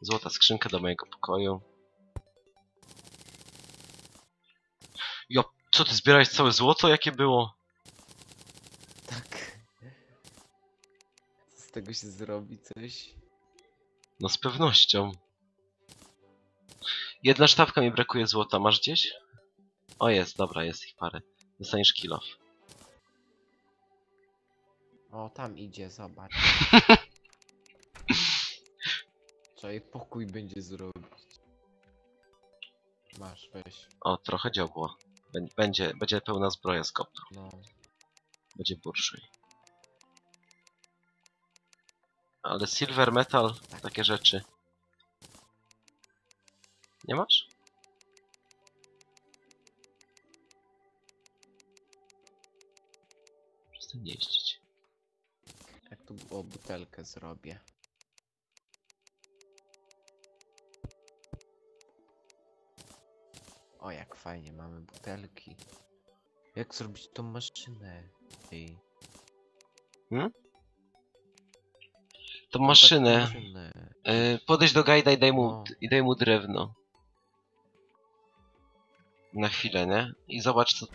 Złota skrzynka do mojego pokoju. Jo, co ty zbierałeś całe złoto? Jakie było? Tak. Z tego się zrobi coś? No z pewnością. Jedna sztabka mi brakuje złota. Masz gdzieś? O jest, dobra, jest ich parę. Dostaniesz kill off. O, tam idzie, zobacz. Jej pokój będzie zrobić. Masz, weź. O, trochę dziobło. Bę- Będzie, będzie pełna zbroja z kopru. No. Będzie burszuj. Ale silver metal, takie rzeczy. Nie masz? Przestań jeździć. Jak tu o butelkę zrobię. O, jak fajnie, mamy butelki. Jak zrobić tą maszynę? Ej, Tą no maszynę. taką maszynę. Y, podejdź do gajda i daj mu, No. i daj mu drewno. Na chwilę, nie? I zobacz co,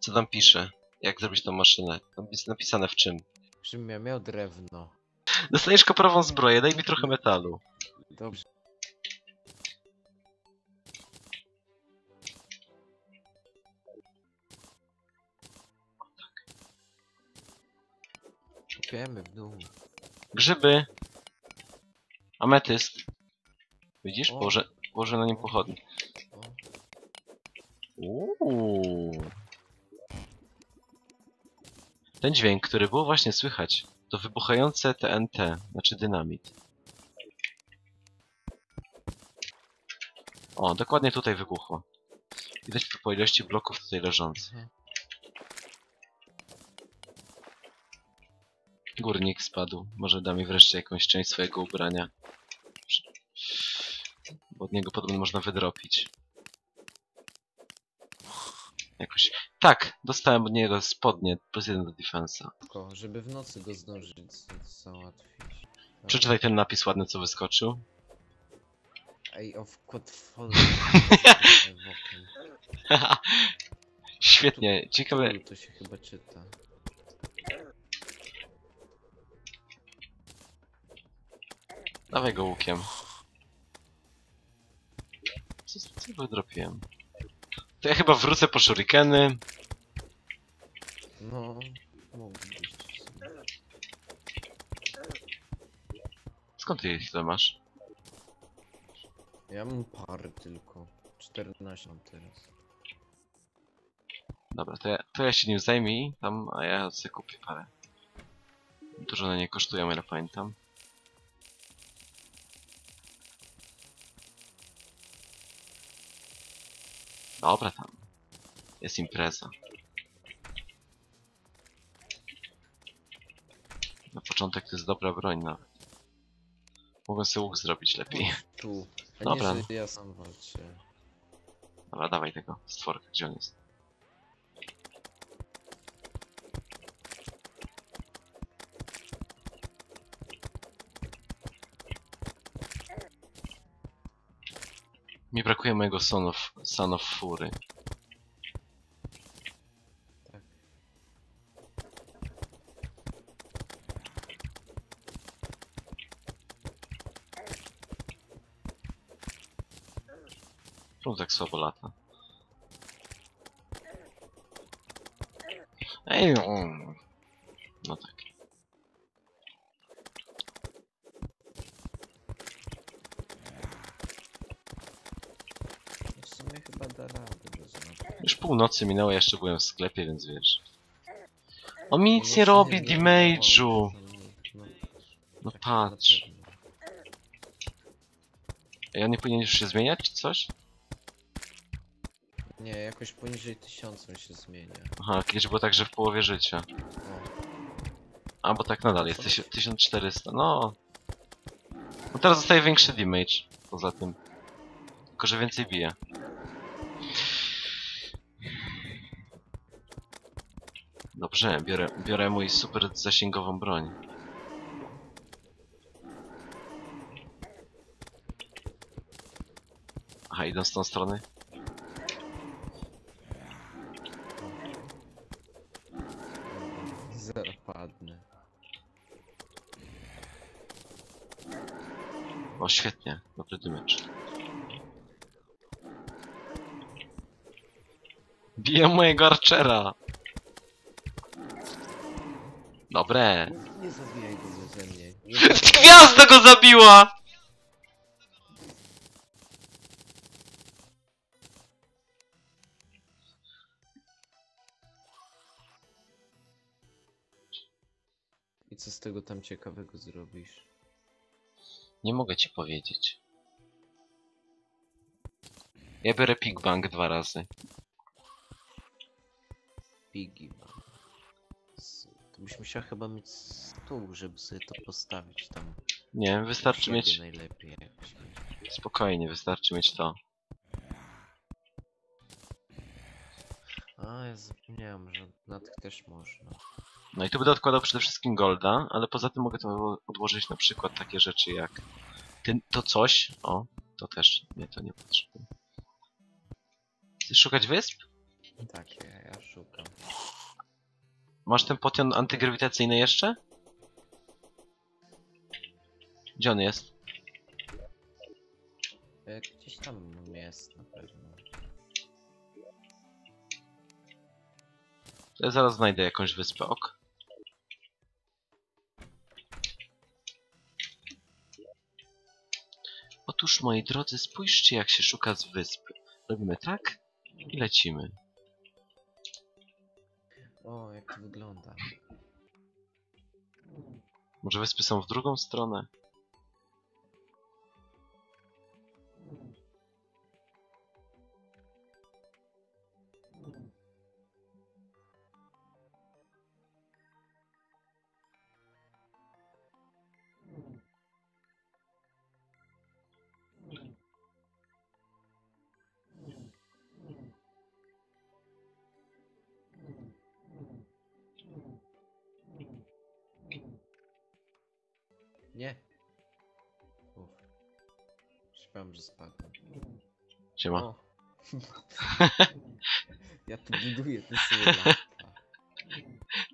co tam pisze. Jak zrobić tą maszynę. Tam jest napisane w czym. Żebym ja miał drewno. Dostaniesz koprową zbroję, daj mi trochę metalu. Dobrze. Kopiemy w dół. Grzyby. Ametyst. Widzisz? O. Położę, położę na nim pochodnie. Uuu. Ten dźwięk, który było właśnie słychać, to wybuchające TNT, znaczy dynamit. O, dokładnie tutaj wybuchło. Widać to po ilości bloków tutaj leżących. Górnik spadł. Może da mi wreszcie jakąś część swojego ubrania. Bo od niego podobno można wydropić. Jakoś... Tak! Dostałem od niego spodnie plus jeden do defensa. Tylko, żeby w nocy go zdążyć załatwić. Dobra. Przeczytaj ten napis ładny, co wyskoczył. Ej, o wkład w Świetnie, ciekawe. To się chyba czyta. Dawaj go łukiem. Co, co wydropiłem? To ja chyba wrócę po shurikeny. No, mógłbyś. Skąd ty ich tyle masz? Ja mam parę tylko. 14 mam teraz. Dobra, to ja, to ja się nim zajmij tam, a ja sobie kupię parę. Dużo one nie kosztują, ile pamiętam. Dobra tam. Jest impreza. Na początek to jest dobra broń nawet. Mogę sobie łuk zrobić lepiej. Tu. A Dobra. nie, że ja sam walczę. Dobra, dawaj tego stworka, gdzie on jest? Mi brakuje mojego son of, son of Fury. Tak. Czemu tak słabo lata? Ej, um. Północy minęło, jeszcze byłem w sklepie, więc wiesz. On mi nic No nie robi, wiem, damage'u! no, No tak patrz. na pewno. Ej, on nie powinien już się zmieniać, czy coś? Nie, jakoś poniżej 1000 on się zmienia. Aha, kiedyś było tak, że w połowie życia. A, bo tak nadal jest, tysią- 1400, no. No teraz zostaje większy damage, poza tym. Tylko, że więcej bije. Dobrze, biorę, biorę mój super zasięgową broń. Aha, idą z tą strony. Zapadnę. O, świetnie. Dobry dymycz. Biję mojego archera! Dobre. Nie, zabijaj go ze mnie. Nie Gwiazda go zabiła! I co z tego tam ciekawego zrobisz? Nie mogę ci powiedzieć. Ja biorę Pig Bank dwa razy. Piggy. To byś musiał chyba mieć stół, żeby sobie to postawić tam. Nie, wystarczy siebie mieć... najlepiej jakoś. Spokojnie, wystarczy mieć to. A, ja zapomniałem, że na tych też można. No i tu będę odkładał przede wszystkim golda, ale poza tym mogę to odłożyć na przykład takie rzeczy jak ten, to coś. O, to też. Nie, to nie potrzebuję. Chcesz szukać wysp? Tak, ja, ja szukam. Masz ten potion antygrawitacyjny jeszcze? Gdzie on jest? E, Gdzieś tam jest na pewno. Ja zaraz znajdę jakąś wyspę, ok? Otóż, moi drodzy, spójrzcie jak się szuka z wyspy. Robimy tak i lecimy. Wygląda. Może wyspy są w drugą stronę? Nie! Uff. Myślałem, że spadłem. Siema. O. ja tu buduję te sobie lata.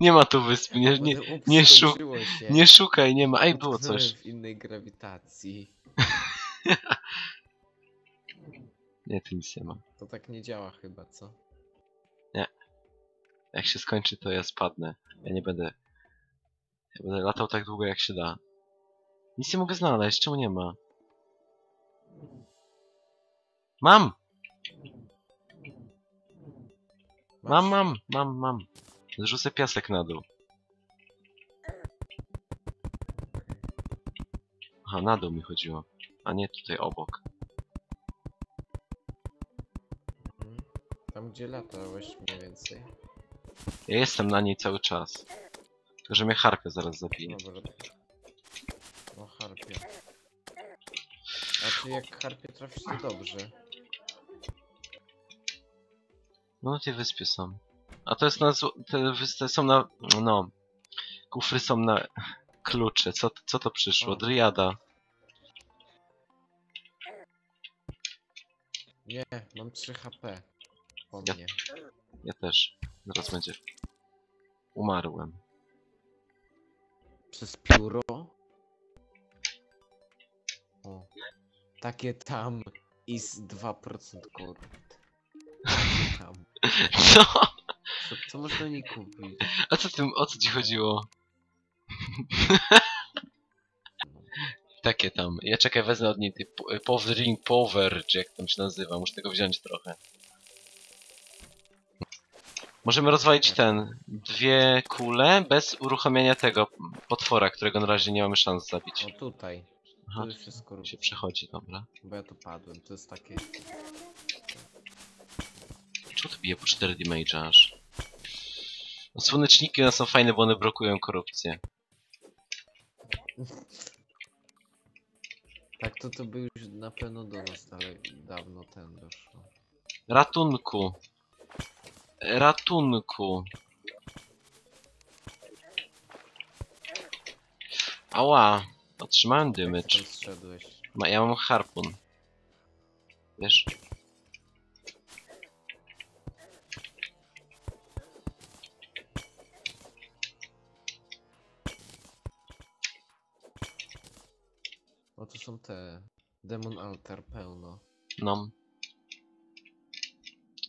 Nie ma tu wyspy, nie, nie, nie szu- się. nie szukaj, nie ma. Ej, było coś. w innej grawitacji. Nie, tu nic nie ma. To tak nie działa chyba, co? Jak się skończy, to ja spadnę. Ja nie będę... Ja będę latał tak długo, jak się da. Nic nie mogę znaleźć, czemu nie ma? Mam! Mam, mam, mam, mam. Zrzucę piasek na dół. Aha, na dół mi chodziło. A nie tutaj obok. Tam gdzie latałeś mniej więcej. Ja jestem na niej cały czas. Tylko, że mnie harpia zaraz zabije. Dobra. Harpie. A ty jak harpie trafisz, to dobrze. No na tej wyspie są. A to jest na te wyspy są na... no... Kufry są na... klucze. Co, co to przyszło? O. Driada. Nie, mam 3 HP. Po Ja- mnie. Ja też. Zaraz będzie. Umarłem. Przez pióro? O. Takie tam i z 2% kurt. Takie tam. Co? Co, co można nie kupić? A co tym, o co ci chodziło? Takie tam. Ja czekaj, wezmę od niej tej po- Powering Power, czy jak tam się nazywa. Muszę tego wziąć trochę. Możemy rozwalić ten. Dwie kule bez uruchomienia tego potwora, którego na razie nie mamy szans zabić. O tutaj. Aha, To wszystko się przechodzi, dobra. Bo ja tu padłem. To jest takie. Czemu to bije po 4 damage aż? No, słoneczniki one są fajne, bo one blokują korupcję. Tak to to by już na pewno do nas ale dawno ten doszło. Ratunku! Ratunku! Ała! Otrzymałem damage. zszedłeś? Ma, ja mam harpun. Wiesz? O, to są te... Demon Altar pełno. No.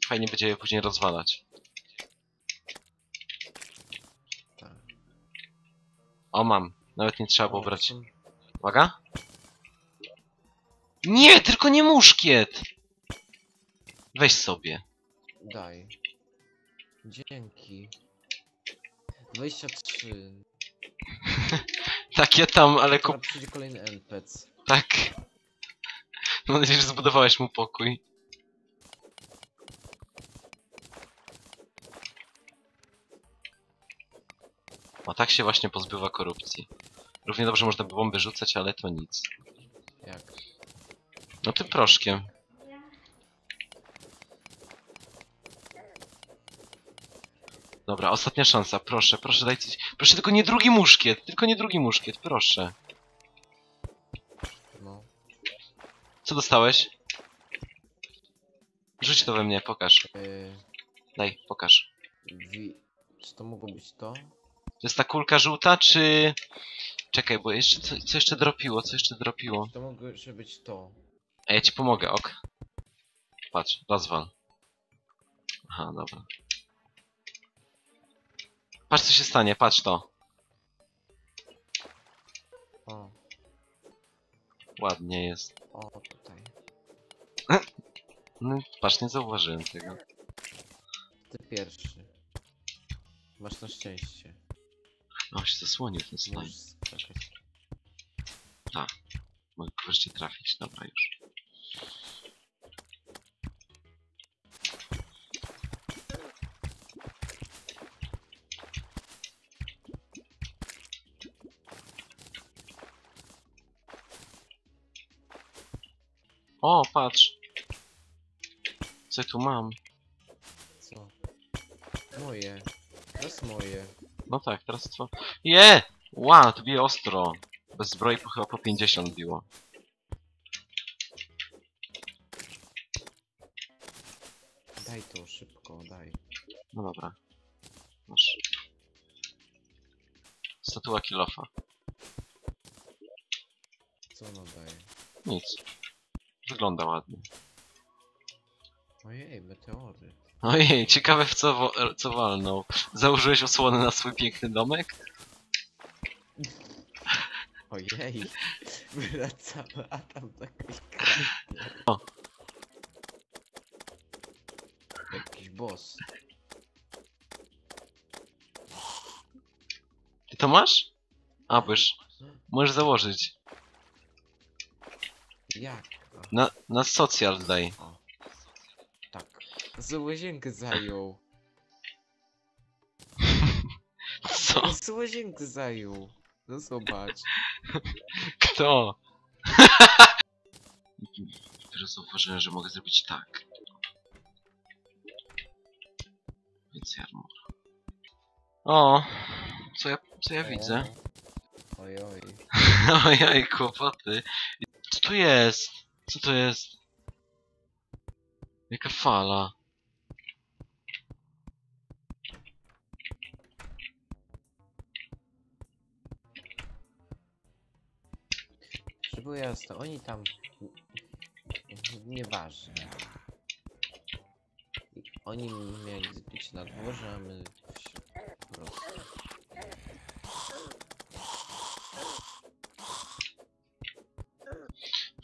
Fajnie będzie je później rozwalać. Tak. O, mam. Nawet nie trzeba było brać. są- Uwaga. Nie, tylko nie muszkiet! Weź sobie. Daj. Dzięki. 23. Takie tam, ale Teraz kup... przyjdzie kolejny NPC. Tak. Mam nadzieję, że zbudowałeś mu pokój. O, tak się właśnie pozbywa korupcji. Równie dobrze można by bomby rzucać, ale to nic. Jak? No tym proszkiem. Dobra, ostatnia szansa, proszę, proszę daj coś. Proszę tylko nie drugi muszkiet, tylko nie drugi muszkiet, proszę. No. Co dostałeś? Rzuć to we mnie, pokaż. Yy, Daj, pokaż. wi... Czy to mogło być to? To jest ta kulka żółta, czy... Czekaj, bo jeszcze, co, co jeszcze dropiło, co jeszcze dropiło? To mogło jeszcze być to? A ja ci pomogę, ok? Patrz, rozwal. Aha, dobra. Patrz co się stanie, patrz to. O, Ładnie jest. o tutaj. No, patrz, nie zauważyłem tego. Ty pierwszy. Masz na szczęście. O, się zasłonił ten. Możesz skakać. Mogę wreszcie trafić, dobra już. O, patrz. Co tu mam? Co? Moje. Jest moje. No tak, teraz to... Je! Ła, to bije ostro. Bez zbroi po, chyba po 50 biło. Daj to szybko, daj. No dobra. Masz. Statua kilofa. Co ono daje? Nic. Wygląda ładnie. Ojej, meteory. Ojej, ciekawe w co, wo- co walnął. Założyłeś osłonę na swój piękny domek? Ojej. Wracamy, a tam jakiś kraknie. O. Jakiś boss. Ty to masz? Abysz. Możesz założyć. Jak? A, Na, na socjal daj. o. Tak. Z łazienkę zajął. Co? Z łazienkę zajął. No zobacz. Kto? Teraz zauważyłem, że mogę zrobić tak. Więc armor. O! Co ja, co ja widzę? Oj, oj. Ojej, kłopoty. Co to jest? Co to jest? Jaka fala? Jasne, oni tam... Nieważne. Oni mieli być na dworze, a my... w- Po prostu.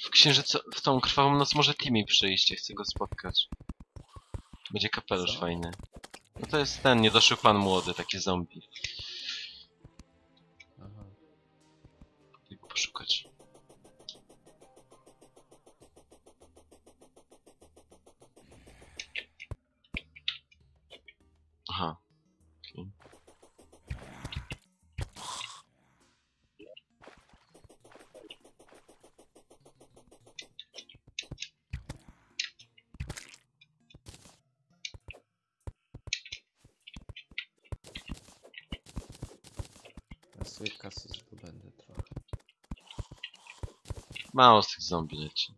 W księżycu, w tą krwawą noc może Timmy przyjść, ja chcę go spotkać. Będzie kapelusz Co? fajny. No to jest ten niedoszły pan młody, taki zombie. Sobie kasy zdobędę trochę. Mało z tych zombie leci.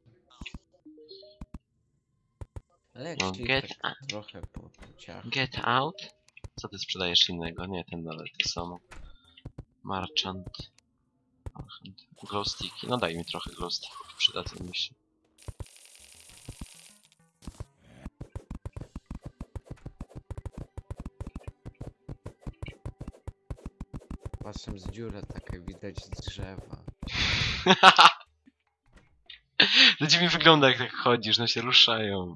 Ale jak No, get tak trochę po ciach. Get out? Co ty sprzedajesz innego? Nie, ten dalej to samo. Marchant. Marchant. Glowsticki. No daj mi trochę glowsticków, przydadzą mi się. Patrzę z dziura takie widać z drzewa. To dziwnie wygląda jak tak chodzisz, no się ruszają.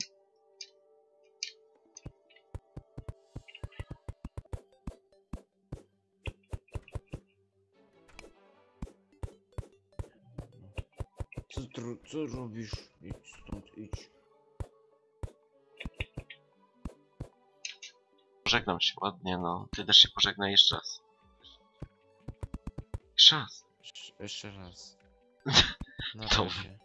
Co, co robisz? Idź stąd, idź. Pożegnam się ładnie, no. Ty też się pożegnaj jeszcze raz. Jeszcze raz. Sz- Jeszcze raz. Na Dobra. razie.